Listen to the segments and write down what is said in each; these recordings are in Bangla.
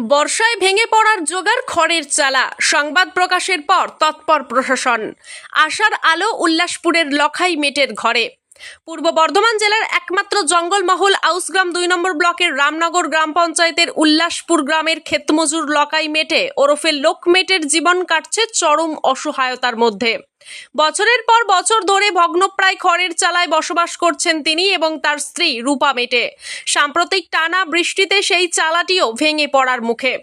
বর্ষায় ভেঙে পড়ার জোগাড় খড়ের চালা। সংবাদ প্রকাশের পর তৎপর প্রশাসন। আশার আলো উল্লাসপুরের লখাই মেটের ঘরে। পূর্ব বর্ধমান জেলার একমাত্র জঙ্গলমহল আউসগ্রাম দুই নম্বর ব্লকের রামনগর গ্রাম পঞ্চায়েতের উল্লাসপুর গ্রামের ক্ষেতমজুর লকাই মেটে ওরফে লোকমেটের জীবন কাটছে চরম অসহায়তার মধ্যে। বছরের পর বছর ধরে ভগ্নপ্রায় খড়ের চালায় বসবাস করছেন তিনি এবং তার স্ত্রী রূপা মেটে। সাম্প্রতিক টানা বৃষ্টিতে সেই চালাটিও ভেঙে পড়ার মুখে।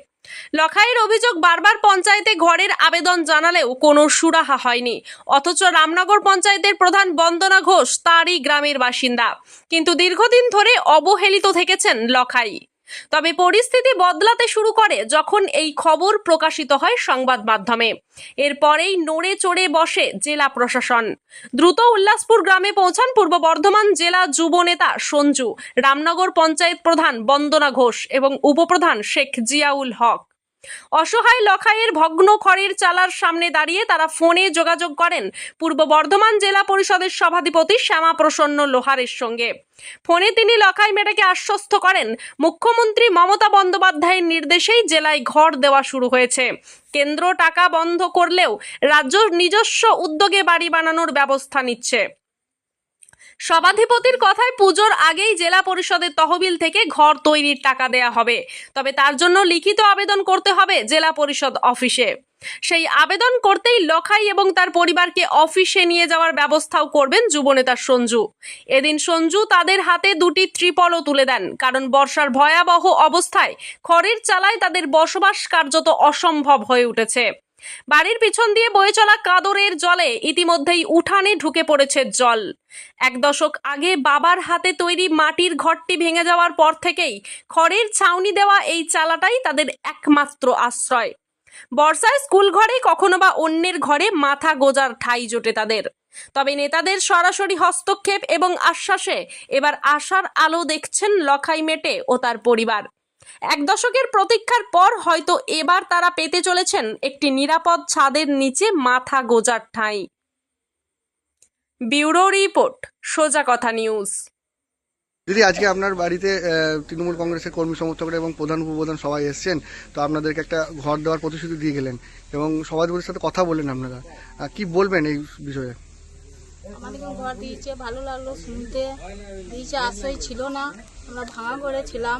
লখাইয়ের অভিযোগ বারবার পঞ্চায়েতে ঘরের আবেদন জানালেও কোনো সুরাহা হয়নি। অথচ রামনগর পঞ্চায়েতের প্রধান বন্দনা ঘোষ তারই গ্রামের বাসিন্দা। কিন্তু দীর্ঘদিন ধরে অবহেলিত থেকেছেন লখাই। তবে পরিস্থিতি বদলাতে শুরু করে যখন এই খবর প্রকাশিত হয় সংবাদ মাধ্যমে। এরপরেই নড়ে চড়ে বসে জেলা প্রশাসন। দ্রুত উল্লাসপুর গ্রামে পৌঁছান পূর্ব বর্ধমান জেলা যুব নেতা সঞ্জু, রামনগর পঞ্চায়েত প্রধান বন্দনা ঘোষ এবং উপপ্রধান শেখ জিয়াউল হক। অসহায় লখাইয়ের ভগ্ন খড়ের চালার সামনে দাঁড়িয়ে তারা ফোনে যোগাযোগ করেন পূর্ব বর্ধমান জেলা পরিষদের সভাধিপতি শ্যামা প্রসন্ন লোহারের সঙ্গে। ফোনে তিনি লখাই মেটাকে আশ্বস্ত করেন, মুখ্যমন্ত্রী মমতা বন্দ্যোপাধ্যায়ের নির্দেশেই জেলায় ঘর দেওয়া শুরু হয়েছে। কেন্দ্র টাকা বন্ধ করলেও রাজ্য নিজস্ব উদ্যোগে বাড়ি বানানোর ব্যবস্থা নিচ্ছে। সভাধিপতির কথায় পুজোর আগেই জেলা পরিষদের তহবিল থেকে ঘর তৈরির টাকা দেয়া হবে। তবে তার জন্য লিখিত আবেদন করতে হবে জেলা পরিষদ অফিসে। সেই আবেদন করতেই লখাই এবং তার পরিবারকে অফিসে নিয়ে যাওয়ার ব্যবস্থাও করবেন যুবনেতা সঞ্জু। এদিন সঞ্জু তাদের হাতে দুটি ত্রিপলও তুলে দেন, কারণ বর্ষার ভয়াবহ অবস্থায় খড়ের চালায় তাদের বসবাস কার্যত অসম্ভব হয়ে উঠেছে। বাড়ির পিছন দিয়ে বয়ে চলা কাদরের জলে ইতিমধ্যেই উঠানে ঢুকে পড়েছে জল। এক দশক আগে বাবার হাতে তৈরি মাটির ঘরটি ভেঙে যাওয়ার পর থেকেই খড়ের ছাউনি দেওয়া এই চালাটাই তাদের একমাত্র আশ্রয়। বর্ষায় স্কুল ঘরে কখনো বা অন্যের ঘরে মাথা গোজার ঠাই জোটে তাদের। তবে নেতাদের সরাসরি হস্তক্ষেপ এবং আশ্বাসে এবার আশার আলো দেখছেন লখাই মেটে ও তার পরিবার। এক দশকের প্রতীক্ষার পর হয়তো এবার তারা পেতে চলেছেন একটি নিরাপদ ছাদের নিচে মাথা গোজার ঠাঁই। ব্যুরো রিপোর্ট সোজা কথা নিউজ। দিদি আজকে আপনার বাড়িতে তৃণমূল কংগ্রেসের কর্মী সমর্থকরা এবং প্রধান উপপ্রধান সবাই এসছেন তো আপনাদেরকে একটা ঘর দেওয়ার প্রতিশ্রুতি দিয়ে গেলেন এবং সভাধিপতির সাথে কথা বললেন আপনারা। কি বলবেন এই বিষয়ে? আমাদেরকে ঘর দিয়েছে ভালো লাগল শুনতে। দিয়েছে আশ্রয় ছিল না আমরা ভাঙা করে ছিলাম।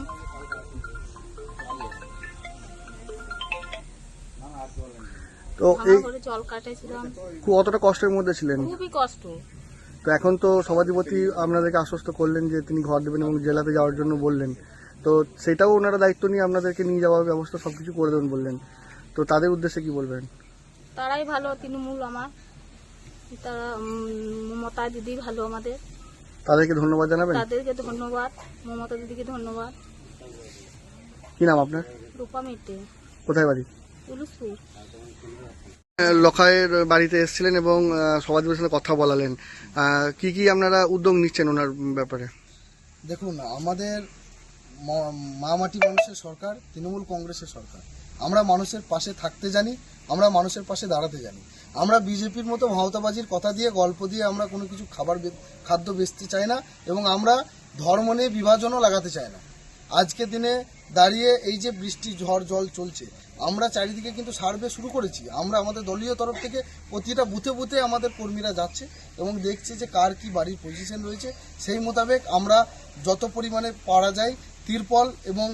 তো এই করে জল কাটেছিলাম। খুব অতটা কষ্টের মধ্যে ছিলেন। খুবই কষ্ট। তো এখন তো সভাধিপতি আপনাদেরকে আশ্বস্ত করলেন যে তিনি ঘর দেবেন এবং জেলাতে যাওয়ার জন্য বললেন। তো সেটাও ওনারা দায়িত্ব নিয়ে আপনাদেরকে নিয়ে যাওয়ার ব্যবস্থা সবকিছু করে দেবেন বললেন। তো তাদের উদ্দেশ্যে কি বলবেন? তারাই ভালো তৃণমূল আমার। তারা মমতা দিদি ভালো আমাদের। তাদেরকে ধন্যবাদ জানাবেন? তাদেরকে ধন্যবাদ। মমতা দিদিকে ধন্যবাদ। কি নাম আপনার? রূপা মিটে। কোথায় বাড়ি? লখায়ের বাড়িতে এসেছিলেন এবং সভাধিপতির সাথে কথা বলালেন। কি কি আপনারা উদ্যোগ নিচ্ছেন ওনার ব্যাপারে? দেখুন, আমাদের মা মাটি মানুষের সরকার, তৃণমূল কংগ্রেসের সরকার। আমরা মানুষের পাশে থাকতে জানি, আমরা মানুষের পাশে দাঁড়াতে জানি। আমরা বিজেপির মতো ভাওতাবাজির কথা দিয়ে, গল্প দিয়ে আমরা কোনো কিছু খাবার খাদ্য বেচতে চাই না এবং আমরা ধর্ম নিয়ে বিভাজনও লাগাতে চাই না। আজকের দিনে দাঁড়িয়ে এই যে বৃষ্টি, ঝড়, জল চলছে আমরা চারিদিকে কিন্তু সার্ভে শুরু করেছি। আমরা আমাদের দলীয় তরফ থেকে প্রতিটা বুথে বুথে আমাদের কর্মীরা যাচ্ছে এবং দেখছে যে কার কি বাড়ির পজিশন রয়েছে। সেই মোতাবেক আমরা যত পরিমাণে পারা যায়, তিরপল এবং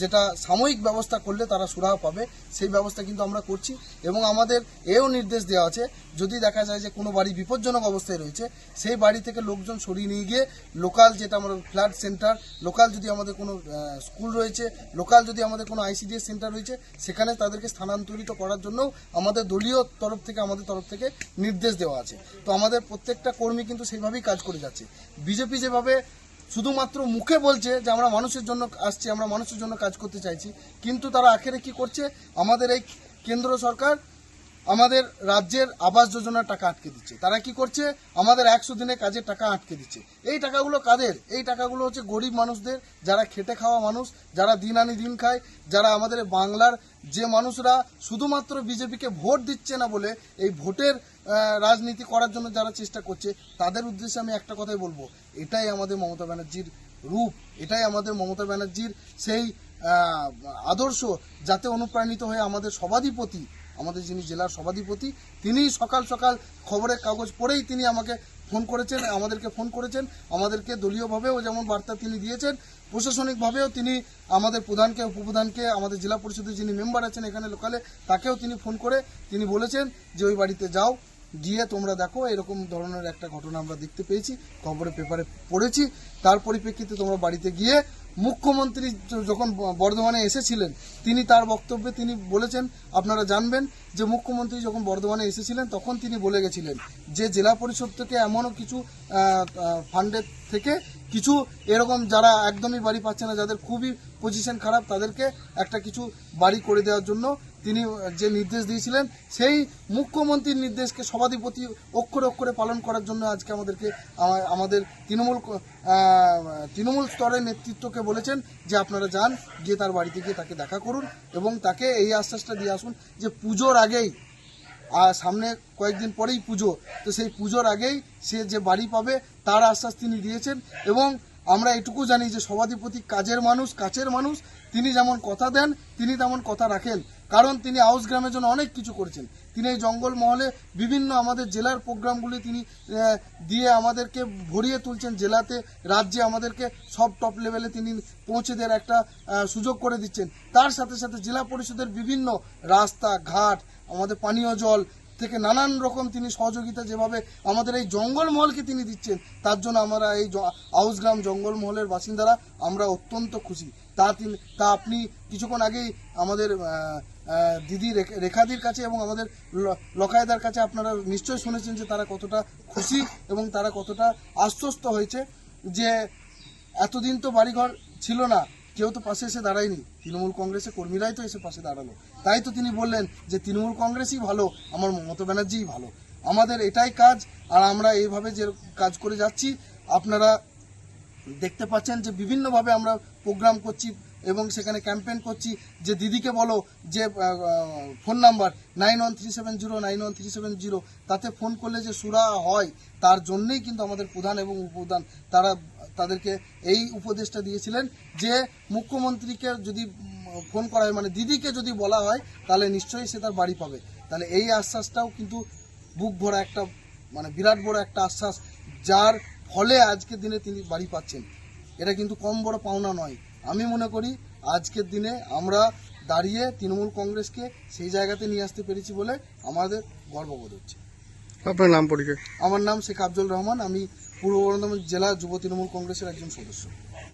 যেটা সাময়িক ব্যবস্থা করলে তারা সুরাহা পাবে, সেই ব্যবস্থা কিন্তু আমরা করছি। এবং আমাদের এও নির্দেশ দেওয়া আছে, যদি দেখা যায় যে কোনো বাড়ি বিপজ্জনক অবস্থায় রয়েছে, সেই বাড়ি থেকে লোকজন সরিয়ে নিয়ে গিয়ে লোকাল যেটা আমাদের ফ্ল্যাট সেন্টার, লোকাল যদি আমাদের কোনো স্কুল রয়েছে, লোকাল যদি আমাদের কোনো আইসিডিএস সেন্টার রয়েছে, সেখানে তাদেরকে স্থানান্তরিত করার জন্য আমাদের দলীয় তরফ থেকে, আমাদের তরফ থেকে নির্দেশ দেওয়া আছে। তো আমাদের প্রত্যেকটা কর্মী কিন্তু সেইভাবেই কাজ করে যাচ্ছে। বিজেপি যেভাবে শুধুমাত্র মুখে বলছে যে আমরা মানুষের জন্য আসছি, আমরা মানুষের জন্য কাজ করতে চাইছি। কিন্তু তারা আখেরে কি করছে? আমাদের এই কেন্দ্র সরকার আমাদের রাজ্যের আবাস যোজনার টাকা আটকে দিচ্ছে। তারা কি করছে? আমাদের একশো দিনে কাজের টাকা আটকে দিচ্ছে। এই টাকাগুলো কাদের? এই টাকাগুলো হচ্ছে গরিব মানুষদের, যারা খেটে খাওয়া মানুষ, যারা দিন আনি দিন খায়, যারা আমাদের বাংলার যে মানুষরা শুধুমাত্র বিজেপিকে ভোট দিচ্ছে না বলে, এই ভোটের রাজনীতি করার জন্য যারা চেষ্টা করছে, তাদের উদ্দেশ্যে আমি একটা কথাই বলব। এটাই আমাদের মমতা ব্যানার্জির রূপ, এটাই আমাদের মমতা ব্যানার্জির সেই আদর্শ, যাতে অনুপ্রাণিত হয়ে আমাদের সভাধিপতি, আমাদের যিনি জেলার সভাধিপতি, তিনি সকাল সকাল খবরের কাগজ পড়েই তিনি আমাকে ফোন করেছেন, আমাদেরকে ফোন করেছেন, আমাদেরকে দলীয়ভাবেও যেমন বার্তা তিনি দিয়েছেন, প্রশাসনিকভাবেও তিনি আমাদের প্রধানকে, উপপ্রধানকে, আমাদের জেলা পরিষদের যিনি মেম্বার আছেন এখানে লোকালে, তাকেও তিনি ফোন করে তিনি বলেছেন যে, ওই বাড়িতে যাও গিয়ে তোমরা দেখো, এরকম ধরনের একটা ঘটনা আমরা দেখতে পেয়েছি খবরে পেপারে পড়েছি। তার পরিপ্রেক্ষিতে তোমরা বাড়িতে গিয়ে মুখ্যমন্ত্রী যখন বর্ধমানে এসেছিলেন, তিনি তার বক্তব্যে তিনি বলেছেন, আপনারা জানবেন যে মুখ্যমন্ত্রী যখন বর্ধমানে এসেছিলেন, তখন তিনি বলে গেছিলেন যে, জেলা পরিষদ থেকে এমনও কিছু ফান্ডের থেকে কিছু এরকম যারা একদমই বাড়ি পাচ্ছে না, যাদের খুবই পজিশন খারাপ, তাদেরকে একটা কিছু বাড়ি করে দেওয়ার জন্য তিনি যে নির্দেশ দিয়েছিলেন, সেই মুখ্যমন্ত্রীর নির্দেশকে সভাধিপতি অক্ষরে অক্ষরে পালন করার জন্য আজকে আমাদেরকে আমাদের তৃণমূল তৃণমূল স্তরের নেতৃত্বকে বলেছেন যে আপনারা যান, গিয়ে তার বাড়িতে গিয়ে তাকে দেখা করুন এবং তাকে এই আশ্বাসটা দিয়ে আসুন যে পুজোর আগেই আর সামনে কয়েকদিন পরেই পুজো। তো সেই পুজোর আগেই সে যে বাড়ি পাবে, তার আশ্বাস তিনি দিয়েছেন এবং আমরা এটুকু জানি যে সভাধিপতি কাজের মানুষ, কাছের মানুষ, তিনি যেমন কথা দেন, তিনি তেমন কথা রাখেন। কারণ তিনি আউস গ্রামের জন্য অনেক কিছু করেছেন। তিনি এই জঙ্গল মহলে বিভিন্ন আমাদের জেলার প্রোগ্রামগুলি তিনি দিয়ে আমাদেরকে ভরিয়ে তুলছেন। জেলাতে, রাজ্যে আমাদেরকে সব টপ লেভেলে তিনি পৌঁছে দেওয়ার একটা সুযোগ করে দিচ্ছেন। তার সাথে সাথে জেলা পরিষদের বিভিন্ন রাস্তা, ঘাট, আমাদের পানীয় জল থেকে নানান রকম তিনি সহযোগিতা যেভাবে আমাদের এই জঙ্গলমহলকে তিনি দিচ্ছেন, তার জন্য আমরা এই আউসগ্রাম জঙ্গলমহলের বাসিন্দারা আমরা অত্যন্ত খুশি। তা তিনি তা আপনি কিছুক্ষণ আগেই আমাদের দিদি রেখাদির কাছে এবং আমাদের লকায়দার কাছে আপনারা নিশ্চয়ই শুনেছেন যে তারা কতটা খুশি এবং তারা কতটা আশ্বস্ত হয়েছে যে এতদিন তো বাড়িঘর ছিল না কেউ তো পাশে এসে দাঁড়ায়নি। তৃণমূল কংগ্রেসের কর্মীরাই তো এসে পাশে দাঁড়াল। তাই তো তিনি বললেন যে, তৃণমূল কংগ্রেসই ভালো, আমার মমতা ব্যানার্জিই ভালো। আমাদের এটাই কাজ, আর আমরা এইভাবে যে কাজ করে যাচ্ছি, আপনারা দেখতে পাচ্ছেন যে, বিভিন্নভাবে আমরা প্রোগ্রাম করছি এবং সেখানে ক্যাম্পেইন করছি। যে দিদিকে বলো যে phone number nine one three seven zero nine one three seven zero তাতে ফোন করলে যে সুরা হয়, তার জন্যই কিন্তু আমাদের প্রধান এবং উপপ্রধান, তারা তাদেরকে এই উপদেশটা দিয়েছিলেন যে মুখ্যমন্ত্রীকে যদি ফোন করা হয় মানে দিদিকে যদি বলা হয় তাহলে নিশ্চয়ই সে তার বাড়ি পাবে। তাহলে এই আশ্বাসটাও কিন্তু বুক ভরা একটা মানে বিরাট বড় একটা আশ্বাস যার ফলে আজকের দিনে তিনি বাড়ি পাচ্ছেন। এটা কিন্তু কম বড় পাওনা নয়। আমি মনে করি আজকের দিনে আমরা দাঁড়িয়ে তৃণমূল কংগ্রেসকে সেই জায়গাতে নিয়ে আসতে পেরেছি বলে আমাদের গর্ববোধ হচ্ছে। আপনার নাম পরিচয়? আমার নাম শেখ আফজল রহমান। আমি পূর্ব বর্ধমান জেলা যুব তৃণমূল কংগ্রেসের একজন সদস্য।